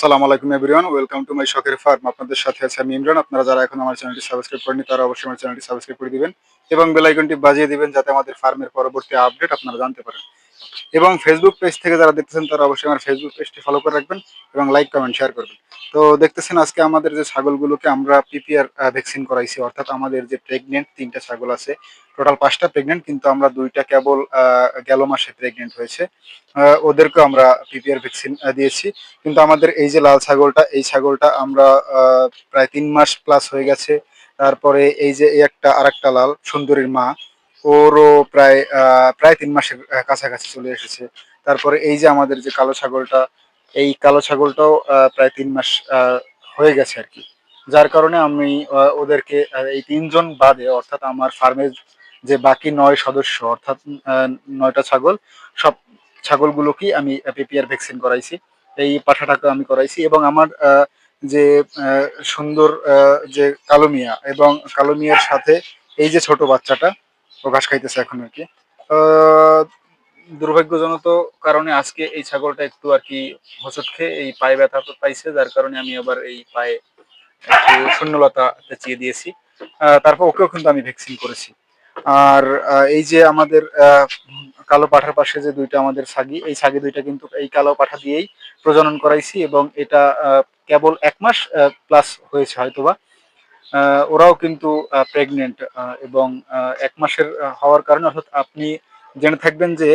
আসসালামু আলাইকুম everyone, welcome to my শখের ফার্ম। আপনাদের সাথে আছে আমি ইমরান। আপনারা যারা এখন আমার চ্যানেলটি সাবস্ক্রাইব করেনি তারা অবশ্যই আমার চ্যানেলটি সাবস্ক্রাইব করে দিবেন এবং বেলাইকনটি বাজিয়ে দিবেন যাতে আমাদের ফার্মের পরবর্তী আপডেট আপনারা জানতে পারেন। এবং ফেসবুক পেজ থেকে যারা দেখতেছেন, তারা অবশ্যই আমার ফেসবুক পেজটি ফলো করে রাখবেন এবং লাইক কমেন্ট শেয়ার করবেন। তো দেখতেছেন আজকে আমাদের যে ছাগলগুলোকে আমরা পিপিআর ভ্যাকসিন করাইছি, অর্থাৎ আমাদের যে প্রেগনেন্ট তিনটা ছাগল আছে টোটাল পাঁচটা প্রেগনেন্ট কিন্তু আমরা দুইটা কেবল গেল মাসে প্রেগনেন্ট হয়েছে। ওদেরকেও আমরা পিপিআর ভ্যাকসিন দিয়েছি। কিন্তু আমাদের এই যে লাল ছাগলটা, এই ছাগলটা আমরা প্রায় তিন মাস প্লাস হয়ে গেছে। তারপরে এই যে এই একটা, আরেকটা লাল সুন্দরীর মা ওরও প্রায় প্রায় তিন মাসের কাছাকাছি চলে এসেছে। তারপরে এই যে আমাদের যে কালো ছাগলটা, এই কালো ছাগলটাও প্রায় তিন মাস হয়ে গেছে আর কি। যার কারণে আমি ওদেরকে এই তিনজন বাদে, অর্থাৎ আমার ফার্মের যে বাকি নয় সদস্য, অর্থাৎ নয়টা ছাগল, সব ছাগলগুলোকেই আমি পিপিআর ভ্যাকসিন করাইছি। এই পাঠাটাকে আমি করাইছি এবং আমার যে সুন্দর যে কালো মিয়া এবং কালো মিয়ার সাথে এই যে ছোট বাচ্চাটা ঘাস খাইতেছে এখন আর কি। আহ, দুর্ভাগ্যজনক কারণে আজকে এই ছাগলটা একটু আর কি হোঁচট খেয়ে এই পায়ে ব্যথা পাইছে যার কারণে আমি আবার এই পায়ে একটু শূন্যলতা চেয়ে দিয়েছি। তারপর ওকেও কিন্তু আমি ভ্যাকসিন করেছি। আর এই যে আমাদের কালো পাঠার পাশে যে দুইটা আমাদের ছাগি এই ছাগি দুইটা কিন্তু এই কালো পাঠা দিয়েই প্রজনন করাইছি এবং এটা কেবল এক মাস প্লাস হয়েছে হয়তোবা। ওরাও কিন্তু প্রেগনেন্ট এবং এক মাসের হওয়ার কারণে অর্থাৎ আপনি জেনে থাকবেন যে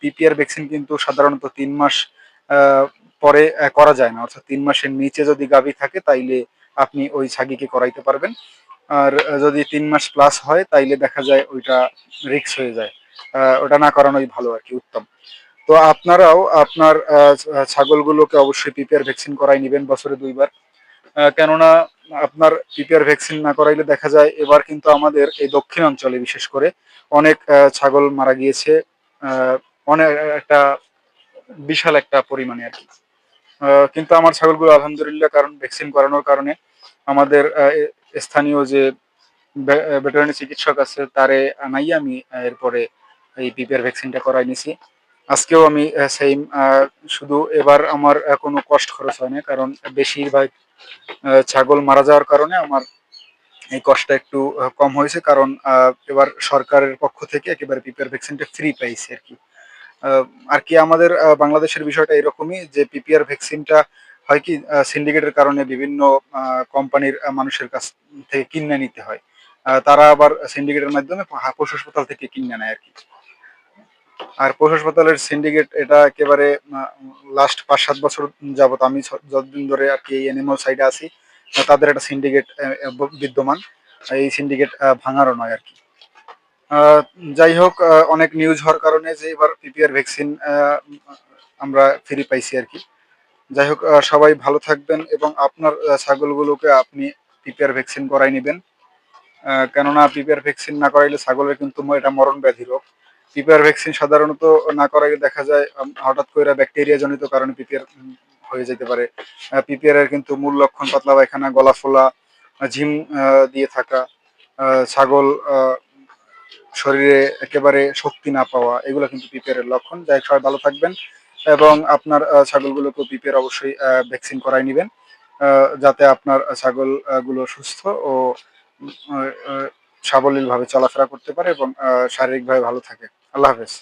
পিপিআর ভ্যাকসিন কিন্তু সাধারণত তিন মাস পরে করা যায় না। অর্থাৎ তিন মাসের নিচে যদি গাভী থাকে, তাইলে আপনি ওই ছাগিকে করাইতে পারবেন। আর যদি তিন মাস প্লাস হয়, তাইলে দেখা যায় ওইটা রিক্স হয়ে যায়। ওটা না করানোই ভালো আর কি, উত্তম। তো আপনারাও আপনার ছাগলগুলোকে অবশ্যই পিপিআর ভ্যাকসিন করাই নেবেন বছরে দুইবার। কেননা আপনার পিপিআর ভ্যাকসিন না করাইলে দেখা যায় এবার কিন্তু আমাদের এই দক্ষিণ অঞ্চলে বিশেষ করে অনেক ছাগল মারা গিয়েছে অনেক, একটা বিশাল একটা পরিমাণে আর কি। কিন্তু আমার ছাগলগুলো আলহামদুলিল্লাহ কারণ ভ্যাকসিন করানোর কারণে আমাদের স্থানীয় যে ভেটেরিনারি চিকিৎসক আছে, তারে আনাই আমি এরপরে এই পিপিআর ভ্যাকসিনটা করাই নিছি। আজকেও আমি সেম শুধু এবার আমার কোনো কষ্ট খরচ হয়নি কারণ বেশিরভাগ ছাগল মারা যাওয়ার কারণে আমার এই কষ্টটা একটু কম হয়েছে, কারণ এবার সরকারের পক্ষ থেকে একেবারে পিপিআর ভ্যাকসিনটা ফ্রি পাইছে আর কি। আর কি আমাদের বাংলাদেশের বিষয়টা এরকমই যে পিপিআর ভ্যাকসিনটা হয় কি সিন্ডিকেটের কারণে বিভিন্ন কোম্পানির মানুষের কাছ থেকে কিনে নিতে হয়। তারা আবার সিন্ডিকেটের মাধ্যমে পশু হাসপাতাল থেকে কিনে নেয় আর কি। আর পশু হাসপাতালের সিন্ডিকেট এটা একেবারে লাস্ট পাঁচ সাত বছর যাবত আমি যতদিন ধরে আর কি এই অ্যানিমাল সাইডে আছি, তাদের একটা সিন্ডিকেট বিদ্যমান। এই সিন্ডিকেট ভাঙারও নয় আর কি। যাই হোক অনেক নিউজ হওয়ার কারণে যে এবার পিপিআর ভ্যাকসিন আমরা ফ্রি পাইছি আর কি। যাই হোক সবাই ভালো থাকবেন এবং আপনার ছাগলগুলোকে আপনি পিপিআর ভ্যাকসিন করাই নেবেন। কেননা পিপিআর ভ্যাকসিন না করাইলে ছাগলের কিন্তু এটা মরণ ব্যাধি রোগ। পিপিআর ভ্যাকসিন সাধারণত না করাইলে দেখা যায় হঠাৎ করে ব্যাকটেরিয়া জনিত কারণে পিপিআর হয়ে যেতে পারে। পিপিআর এর কিন্তু মূল লক্ষণ পাতলা পায়খানা গলা ফোলা ঝিম দিয়ে থাকা ছাগল শরীরে একেবারে শক্তি না পাওয়া এগুলো কিন্তু পিপিআর এর লক্ষণ। যাই সবাই ভালো থাকবেন এবং আপনার ছাগলগুলোকে পিপিআর অবশ্যই ভ্যাকসিন করাই নেবেন যাতে আপনার ছাগল আহ, গুলো সুস্থ ও সাবলীলভাবে চলাফেরা করতে পারে এবং শারীরিকভাবে ভালো থাকে। আল্লাহ হাফেজ।